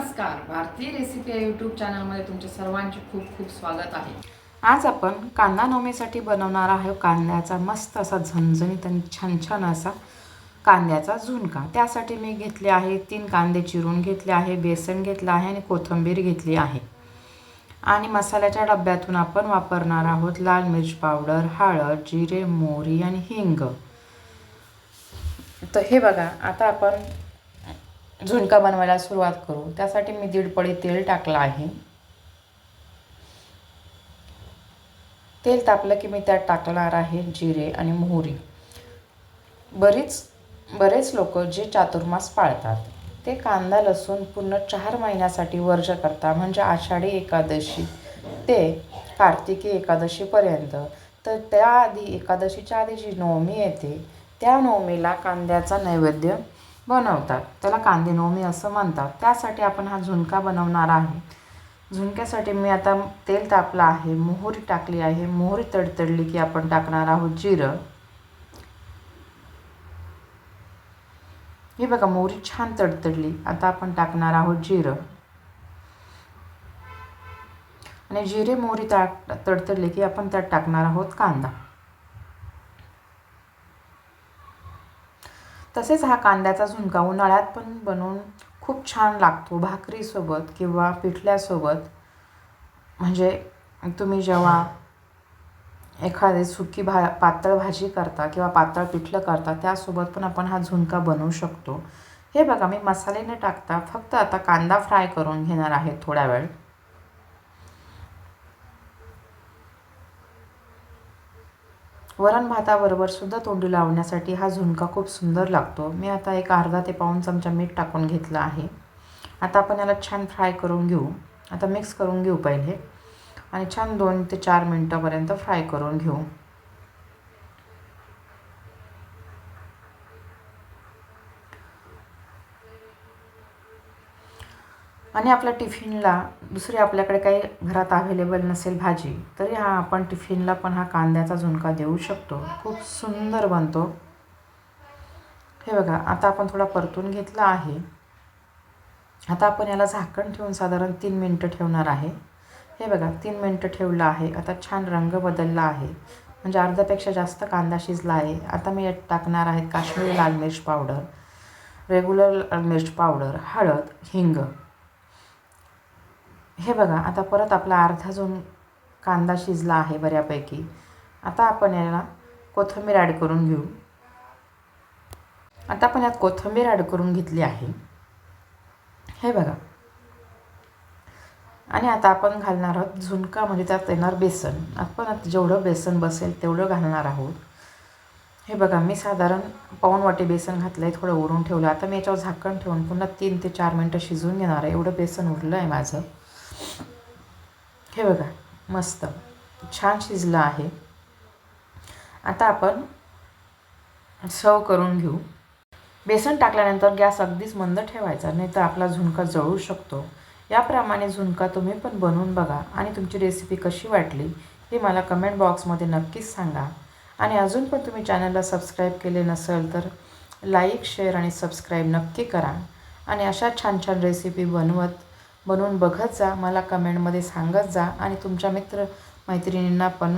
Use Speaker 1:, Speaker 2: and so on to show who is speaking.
Speaker 1: नमस्कार. भारतीय रेसिपी या यूट्यूब चॅनलमध्ये तुमचे सर्वांचे खूप खूप स्वागत आहे.
Speaker 2: आज आपण कांदा नवमीसाठी बनवणार आहोत. कांद्याचा मस्त असा झणझणीत आणि छान छान असा कांद्याचा झुणका. त्यासाठी मी घेतले आहे तीन कांदे चिरून घेतले आहे बेसन घेतलं आहे आणि कोथिंबीर घेतली आहे. आणि मसाल्याच्या डब्यातून आपण वापरणार आहोत लाल मिरच पावडर हळद जिरे मोहरी आणि हिंग. तर हे बघा आता आपण झुणका बनवायला सुरुवात करू. त्यासाठी मी दीड पळी तेल टाकलं आहे. तेल तापलं की मी त्यात टाकणार आहे जिरे आणि मोहरी. बरीच बरेच लोक जे चातुर्मास पाळतात ते कांदा लसूण पूर्ण चार महिन्यासाठी वर्ज करता म्हणजे आषाढी एकादशी ते कार्तिकी एकादशीपर्यंत. तर त्याआधी एकादशीच्या आधी जी नवमी येते त्या नवमीला कांद्याचा नैवेद्य बनवतात. त्याला कांदे नवमी असं म्हणतात. त्यासाठी आपण हा झुणका बनवणार आहे. झुणक्यासाठी मी आता तेल तापलं आहे मोहरी टाकली आहे. मोहरी तडतडली की आपण टाकणार आहोत जिरं. हे बघा मोहरी छान तडतडली. आता आपण टाकणार आहोत जिरं. आणि जिरे मोहरी टाक तडतडली की आपण त्यात टाकणार आहोत कांदा. तसेच हा कांद्याचा झुणका उन्हाळ्यात पण बनवून खूप छान लागतो. भाकरीसोबत किंवा पिठल्यासोबत. म्हणजे तुम्ही जेव्हा एखादी सुकी भा पातळ भाजी करता किंवा पातळ पिठलं करता त्यासोबत पण आपण हा झुणका बनवू शकतो. हे बघा मी मसाले न टाकता फक्त आता कांदा फ्राय करून घेणार आहे थोड्या वेळ. वरण भाताबरोबर सुद्धा तोंडी लावण्यासाठी हा झुणका खूप सुंदर लागतो. मी आता एक अर्धा ते पाऊण चमचा मीठ टाकून घेतलं आहे. आता आपण याला छान फ्राय करून घेऊ. आता मिक्स करून घेऊ पहिले. आणि छान दोन ते चार मिनटापर्यंत फ्राय करून घेऊ. आणि आपल्या टिफिनला दुसरी आपल्याकडे काही घरात अवेलेबल नसेल भाजी तरी हा आपण टिफिनला पण हा कांद्याचा झुणका देऊ शकतो. खूप सुंदर बनतो. हे बघा आता आपण थोडा परतून घेतला आहे. आता आपण याला झाकण ठेवून साधारण तीन मिनटं ठेवणार आहे. हे बघा तीन मिनटं ठेवलं आहे. आता छान रंग बदलला आहे. म्हणजे अर्ध्यापेक्षा जास्त कांदा शिजला आहे. आता मी यात टाकणार आहे काश्मीरी लाल मिर्च पावडर रेग्युलर लाल मिर्च पावडर हळद हिंग. हे बघा आता परत आपला अर्धा जो कांदा शिजला आहे बऱ्यापैकी. आता आपण याला कोथिंबीर ॲड करून घेऊ. आता आपण यात कोथिंबीर ॲड करून घेतली आहे. हे बघा. आणि आता आपण घालणार आहोत झुणका म्हणजे त्यात येणार बेसन. आपण आता जेवढं बेसन बसेल तेवढं घालणार आहोत. हे बघा मी साधारण पाऊण वाटी बेसन घातलं आहे थोडं उरून ठेवलं. आता मी याच्यावर झाकण ठेवून पुन्हा तीन ते चार मिनटं शिजवून घेणार आहे. एवढं बेसन उरलं आहे माझं. हे बघा मस्त. छान शिजलं आहे. आता आपण सर्व करून घेऊ. बेसन टाकल्यानंतर गॅस अगदीच मंद ठेवायचा नाही तर आपला झुणका जळू शकतो. याप्रमाणे झुणका तुम्ही पण बनवून बघा आणि तुमची रेसिपी कशी वाटली हे मला कमेंट बॉक्समध्ये नक्कीच सांगा. आणि अजून पण तुम्ही चॅनलला सबस्क्राईब केले नसेल तर लाईक शेअर आणि सबस्क्राईब नक्की करा. आणि अशा छान छान रेसिपी बनवत बनवून बघत जा मला कमेंटमध्ये सांगत जा आणि तुमच्या मित्र मैत्रिणींना पण